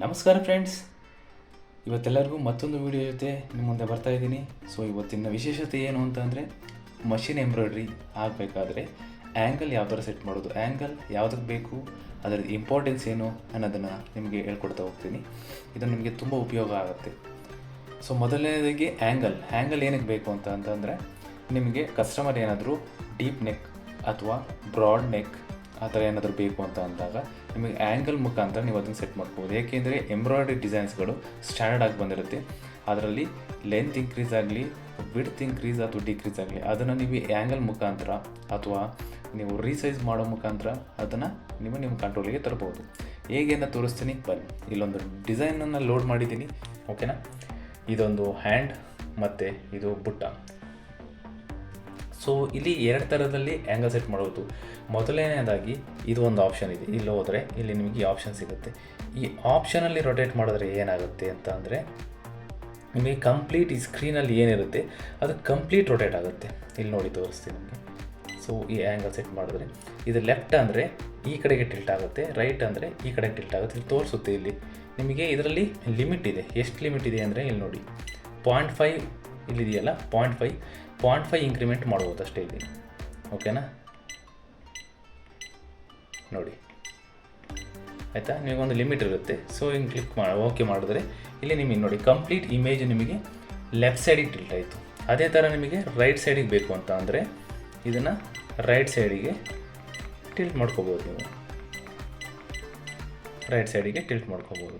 ನಮಸ್ಕಾರ ಫ್ರೆಂಡ್ಸ್ ಇವತ್ತೆಲ್ಲರಿಗೂ ಮತ್ತೊಂದು ವಿಡಿಯೋ ಜೊತೆ ನಿಮ್ಮ ಮುಂದೆ ಬರ್ತಾ ಇದ್ದೀನಿ. ಸೊ ಇವತ್ತಿನ ವಿಶೇಷತೆ ಏನು ಅಂತಂದರೆ ಮಷಿನ್ ಎಂಬ್ರಾಯ್ಡ್ರಿ ಆಗಬೇಕಾದ್ರೆ ಆ್ಯಂಗಲ್ ಯಾವ ಥರ ಸೆಟ್ ಮಾಡೋದು. ಆ್ಯಂಗಲ್ ಯಾವುದಕ್ಕೆ ಬೇಕು ಅದರ ಇಂಪಾರ್ಟೆನ್ಸ್ ಏನು ಅನ್ನೋದನ್ನು ನಿಮಗೆ ಹೇಳ್ಕೊಡ್ತಾ ಹೋಗ್ತೀನಿ. ಇದು ನಿಮಗೆ ತುಂಬ ಉಪಯೋಗ ಆಗುತ್ತೆ. ಸೊ ಮೊದಲನೇದಾಗಿ ಆ್ಯಂಗಲ್ ಆ್ಯಂಗಲ್ ಏನಕ್ಕೆ ಬೇಕು ಅಂತ ಅಂತಂದರೆ, ನಿಮಗೆ ಕಸ್ಟಮರ್ ಏನಾದರೂ ಡೀಪ್ ನೆಕ್ ಅಥವಾ ಬ್ರಾಡ್ ನೆಕ್ ಆ ಥರ ಏನಾದರೂ ಬೇಕು ಅಂತ ಅಂದಾಗ ನಿಮಗೆ ಆ್ಯಂಗಲ್ ಮುಖಾಂತರ ನೀವು ಅದನ್ನು ಸೆಟ್ ಮಾಡ್ಬೋದು. ಏಕೆಂದರೆ ಎಂಬ್ರಾಯ್ಡ್ರಿ ಡಿಸೈನ್ಸ್ಗಳು ಸ್ಟ್ಯಾಂಡರ್ಡ್ ಆಗಿ ಬಂದಿರುತ್ತೆ. ಅದರಲ್ಲಿ ಲೆಂತ್ ಇನ್ಕ್ರೀಸ್ ಆಗಲಿ ವಿಡ್ತ್ ಇನ್ಕ್ರೀಸ್ ಅಥವಾ ಡಿಕ್ರೀಸ್ ಆಗಲಿ, ಅದನ್ನು ನೀವು ಆ್ಯಂಗಲ್ ಮುಖಾಂತರ ಅಥವಾ ನೀವು ರೀಸೈಸ್ ಮಾಡೋ ಮುಖಾಂತರ ಅದನ್ನು ನೀವು ನಿಮ್ಮ ಕಂಟ್ರೋಲಿಗೆ ತರ್ಬೋದು ಹೇಗೆ ಅಂತ ತೋರಿಸ್ತೀನಿ? ಬನ್ನಿ. ಇಲ್ಲೊಂದು ಡಿಸೈನನ್ನು ಲೋಡ್ ಮಾಡಿದ್ದೀನಿ. ಓಕೆನಾ ಇದೊಂದು ಹ್ಯಾಂಡ್ ಮತ್ತು ಇದು ಬುಟ್ಟ. ಸೊ ಇಲ್ಲಿ ಎರಡು ಥರದಲ್ಲಿ ಆ್ಯಂಗಲ್ ಸೆಟ್ ಮಾಡೋದು ಮೊದಲನೇದಾಗಿ ಇದು ಒಂದು ಆಪ್ಷನ್ ಇದೆ. ಇಲ್ಲಿ ಹೋದರೆ ಇಲ್ಲಿ ನಿಮಗೆ ಆಪ್ಷನ್ ಸಿಗುತ್ತೆ. ಈ ಆಪ್ಷನಲ್ಲಿ ರೊಟೇಟ್ ಮಾಡಿದ್ರೆ ಏನಾಗುತ್ತೆ ಅಂತ ಅಂದರೆ, ನಿಮಗೆ ಕಂಪ್ಲೀಟ್ ಈ ಸ್ಕ್ರೀನಲ್ಲಿ ಏನಿರುತ್ತೆ, ಅದು ಕಂಪ್ಲೀಟ್ ರೊಟೇಟ್ ಆಗುತ್ತೆ. ಇಲ್ಲಿ ನೋಡಿ ತೋರಿಸ್ತೀನಿ ನಿಮಗೆ. ಸೊ ಈ ಆ್ಯಂಗಲ್ ಸೆಟ್ ಮಾಡಿದ್ರೆ ಇದು ಲೆಫ್ಟ್ ಅಂದರೆ ಈ ಕಡೆಗೆ ಟಿಲ್ಟ್ ಆಗುತ್ತೆ ರೈಟ್ ಅಂದರೆ ಈ ಕಡೆಗೆ ಟಿಲ್ಟ್ ಆಗುತ್ತೆ. ಇಲ್ಲಿ ತೋರಿಸುತ್ತೆ ಇಲ್ಲಿ. ನಿಮಗೆ ಇದರಲ್ಲಿ ಲಿಮಿಟ್ ಇದೆ. ಎಷ್ಟು ಲಿಮಿಟ್ ಇದೆ ಅಂದರೆ ಇಲ್ಲಿ ನೋಡಿ. Point five ಇಲ್ಲಿದೆಯಲ್ಲ? Point five point five increment ಮಾಡ್ಬೋದು ಅಷ್ಟೇ ಇಲ್ಲಿ ಓಕೆನಾ ನೋಡಿ. ಆಯಿತಾ? ನಿಮಗೊಂದು ಲಿಮಿಟ್ ಇರುತ್ತೆ. ಸೊ ಹಿಂಗೆ ಕ್ಲಿಕ್ ಮಾಡಿ ಓಕೆ ಮಾಡಿದ್ರೆ ಇಲ್ಲಿ ನಿಮಗೆ ನೋಡಿ ಕಂಪ್ಲೀಟ್ ಇಮೇಜ್ ನಿಮಗೆ ಲೆಫ್ಟ್ ಸೈಡಿಗೆ ಟಿಲ್ಟ್ ಆಯಿತು. ಅದೇ ಥರ ನಿಮಗೆ ರೈಟ್ ಸೈಡಿಗೆ ಬೇಕು ಅಂತ ಅಂದರೆ ಇದನ್ನು ರೈಟ್ ಸೈಡಿಗೆ ಟಿಲ್ಟ್ ಮಾಡ್ಕೋಬೋದು ನೀವು. ರೈಟ್ ಸೈಡಿಗೆ ಟಿಲ್ಟ್ ಮಾಡ್ಕೋಬೋದು.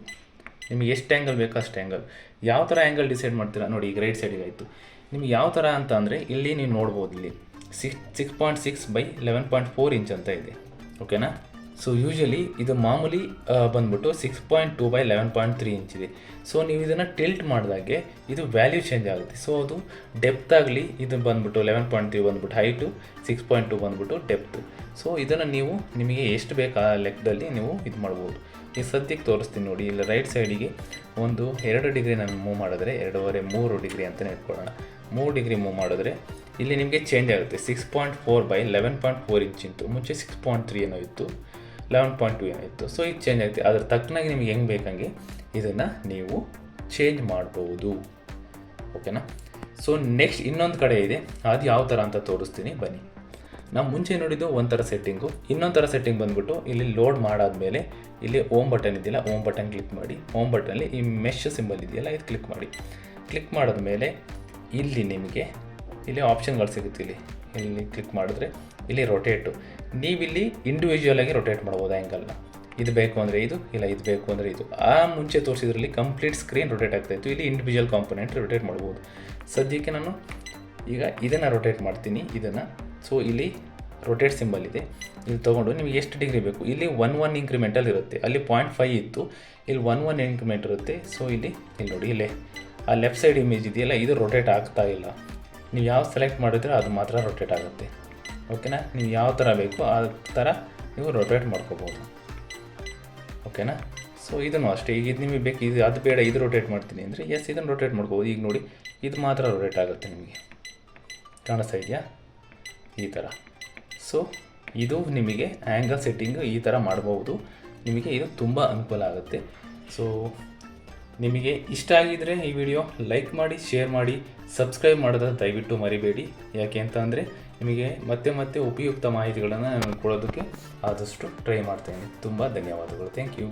ನಿಮಗೆ ಎಷ್ಟು ಆ್ಯಂಗಲ್ ಬೇಕೋ ಅಷ್ಟು ಆ್ಯಂಗಲ್ ಯಾವ ಥರ ಆ್ಯಂಗಲ್ ಡಿಸೈಡ್ ಮಾಡ್ತೀರಾ? ನೋಡಿ, ಈಗ ರೈಟ್ ಸೈಡಿಗೆ ಆಯಿತು. ನಿಮ್ಗೆ ಯಾವ ಥರ ಅಂತ ಅಂದರೆ, ಇಲ್ಲಿ ನೀವು ನೋಡ್ಬೋದು ಇಲ್ಲಿ. Six six point six by eleven point four inch ಅಂತ ಇದೆ. ಓಕೆನಾ ಸೊ ಯೂಶಲಿ ಇದು ಮಾಮೂಲಿ ಬಂದ್ಬಿಟ್ಟು six point two by eleven point three inch ಇದೆ. ಸೊ ನೀವು ಇದನ್ನು ಟಿಲ್ಟ್ ಮಾಡಿದಾಗೆ ಇದು ವ್ಯಾಲ್ಯೂ ಚೇಂಜ್ ಆಗುತ್ತೆ. ಸೊ ಅದು ಡೆಪ್ತ್ ಆಗಲಿ, ಇದು ಬಂದ್ಬಿಟ್ಟು ಲೆವೆನ್ ಪಾಯಿಂಟ್ ತ್ರೀ ಬಂದ್ಬಿಟ್ಟು ಹೈಟು ಸಿಕ್ಸ್ ಪಾಯಿಂಟ್ ಟು ಬಂದ್ಬಿಟ್ಟು ಡೆಪ್ತು ಸೊ ಇದನ್ನು ನೀವು ನಿಮಗೆ ಎಷ್ಟು ಬೇಕು ಆ ಲೆಕ್ಕದಲ್ಲಿ ನೀವು ಇದು ಮಾಡ್ಬೋದು. ಈ ಸದ್ಯಕ್ಕೆ ತೋರಿಸ್ತೀನಿ ನೋಡಿ, ಇಲ್ಲಿ ರೈಟ್ ಸೈಡಿಗೆ ಒಂದು ಎರಡು ಡಿಗ್ರಿ ನಾನು ಮೂವ್ ಮಾಡಿದ್ರೆ ಎರಡೂವರೆ ಮೂರು ಡಿಗ್ರಿ ಅಂತಲೇ ಇಟ್ಕೊಳ್ಳೋಣ. ಮೂರು ಡಿಗ್ರಿ ಮೂವ್ ಮಾಡಿದ್ರೆ ಇಲ್ಲಿ ನಿಮಗೆ ಚೇಂಜ್ ಆಗುತ್ತೆ. Six point four by eleven point four inch ಇತ್ತು ಮುಂಚೆ ಸಿಕ್ಸ್ ಪಾಯಿಂಟ್ ತ್ರೀ ಏನೋ ಇತ್ತು. ಲೆವೆನ್ ಪಾಯಿಂಟ್ ಟು ಏನಿತ್ತು ಸೊ ಇದು ಚೇಂಜ್ ಆಗುತ್ತೆ ಅದ್ರ ತಕ್ಕನಾಗಿ ನಿಮಗೆ ಹೆಂಗೆ ಬೇಕಂಗೆ ಇದನ್ನು ನೀವು ಚೇಂಜ್ ಮಾಡ್ಬೋದು. ಓಕೆನಾ ಸೊ ನೆಕ್ಸ್ಟ್ ಇನ್ನೊಂದು ಕಡೆ ಇದೆ. ಅದು ಯಾವ ಥರ ಅಂತ ತೋರಿಸ್ತೀನಿ. ಬನ್ನಿ. ನಾವು ಮುಂಚೆ ನೋಡಿದ್ದು ಒಂಥರ ಸೆಟ್ಟಿಂಗು ಇನ್ನೊಂದು ಥರ ಸೆಟ್ಟಿಂಗ್ ಬಂದ್ಬಿಟ್ಟು ಇಲ್ಲಿ ಲೋಡ್ ಮಾಡಾದಮೇಲೆ ಇಲ್ಲಿ ಓಮ್ ಬಟನ್ ಇದೆಯಲ್ಲ ಓಮ್ ಬಟನ್ ಕ್ಲಿಕ್ ಮಾಡಿ. ಓಮ್ ಬಟನಲ್ಲಿ ಈ ಮೆಶ್ ಸಿಂಬಲ್ ಇದೆಯಲ್ಲ, ಇದು ಕ್ಲಿಕ್ ಮಾಡಿ. ಕ್ಲಿಕ್ ಮಾಡಿದ್ಮೇಲೆ ಇಲ್ಲಿ ನಿಮಗೆ ಇಲ್ಲಿ ಆಪ್ಷನ್ಗಳು ಸಿಗುತ್ತೆ ಇಲ್ಲಿ. ಇಲ್ಲಿ ಕ್ಲಿಕ್ ಮಾಡಿದ್ರೆ ಇಲ್ಲಿ ರೊಟೇಟು ನೀವಿಲ್ಲಿ ಇಂಡಿವಿಜುವಲ್ ಆಗಿ ರೊಟೇಟ್ ಮಾಡ್ಬೋದು ಆ್ಯಂಗಲ್ನ ಇದು ಬೇಕು ಅಂದರೆ ಇದು, ಇಲ್ಲ ಇದು ಬೇಕು ಅಂದರೆ ಇದು. ಆ ಮುಂಚೆ ತೋರಿಸಿದ್ರಲ್ಲಿ ಕಂಪ್ಲೀಟ್ ಸ್ಕ್ರೀನ್ ರೊಟೇಟ್ ಆಗ್ತಾ ಇತ್ತು. ಇಲ್ಲಿ ಇಂಡಿವಿಜುವಲ್ ಕಾಂಪೊನೆಂಟ್ ರೊಟೇಟ್ ಮಾಡ್ಬೋದು ಸದ್ಯಕ್ಕೆ ನಾನು ಈಗ ಇದನ್ನು ರೊಟೇಟ್ ಮಾಡ್ತೀನಿ, ಇದನ್ನು. ಸೊ ಇಲ್ಲಿ ರೊಟೇಟ್ ಸಿಂಬಲ್ ಇದೆ. ಇಲ್ಲಿ ತೊಗೊಂಡು ನಿಮಗೆ ಎಷ್ಟು ಡಿಗ್ರಿ ಬೇಕು? ಇಲ್ಲಿ ಒನ್ ಒನ್ ಇಂಕ್ರಿಮೆಂಟಲ್ಲಿ ಇರುತ್ತೆ. ಅಲ್ಲಿ ಪಾಯಿಂಟ್ ಫೈವ್ ಇತ್ತು. ಇಲ್ಲಿ ಒನ್ ಒನ್ ಇಂಕ್ರಿಮೆಂಟ್ ಇರುತ್ತೆ. ಸೊ ಇಲ್ಲಿ ಇಲ್ಲಿ ನೋಡಿ, ಇಲ್ಲೇ. ಆ ಲೆಫ್ಟ್ ಸೈಡ್ ಇಮೇಜ್ ಇದೆಯಲ್ಲ, ಇದು ರೊಟೇಟ್ ಆಗ್ತಾ ಇಲ್ಲ. ನೀವು ಯಾವ ಸೆಲೆಕ್ಟ್ ಮಾಡಿದ್ರೆ ಅದು ಮಾತ್ರ ರೊಟೇಟ್ ಆಗುತ್ತೆ. ಓಕೆನಾ ನೀವು ಯಾವ ಥರ ಬೇಕು ಆ ಥರ ನೀವು ರೊಟೇಟ್ ಮಾಡ್ಕೋಬೋದು. ಓಕೆನಾ ಸೊ ಇದನ್ನು ಅಷ್ಟೇ. ಈಗ ಇದು ನಿಮಗೆ ಬೇಕು. ಇದು ಅದು ಬೇಡ, ಇದು ರೊಟೇಟ್ ಮಾಡ್ತೀನಿ ಅಂದರೆ ಎಸ್ ಇದನ್ನು ರೊಟೇಟ್ ಮಾಡ್ಕೋಬೋದು. ಈಗ ನೋಡಿ, ಇದು ಮಾತ್ರ ರೊಟೇಟ್ ಆಗುತ್ತೆ ನಿಮಗೆ. ಕಾಣಿಸ್ತಾ ಇದೆಯಾ? ಈ ಥರ ಸೊ ಇದು ನಿಮಗೆ ಆ್ಯಂಗಲ್ ಸೆಟ್ಟಿಂಗ್ ಈ ಥರ ಮಾಡ್ಬೋದು. ನಿಮಗೆ ಇದು ತುಂಬ ಅನುಕೂಲ ಆಗುತ್ತೆ. ಸೊ ನಿಮಗೆ ಇಷ್ಟ ಆಗಿದ್ದರೆ ಈ ವಿಡಿಯೋ ಲೈಕ್ ಮಾಡಿ, ಶೇರ್ ಮಾಡಿ, ಸಬ್ಸ್ಕ್ರೈಬ್ ಮಾಡೋದನ್ನು ದಯವಿಟ್ಟು ಮರಿಬೇಡಿ. ಯಾಕೆ ಅಂತ ಅಂದರೆ ನಿಮಗೆ ಮತ್ತೆ ಮತ್ತೆ ಉಪಯುಕ್ತ ಮಾಹಿತಿಗಳನ್ನು ನಾನು ಕೊಡೋದಕ್ಕೆ ಆದಷ್ಟು ಟ್ರೈ ಮಾಡ್ತೇನೆ. ತುಂಬ ಧನ್ಯವಾದಗಳು. Thank you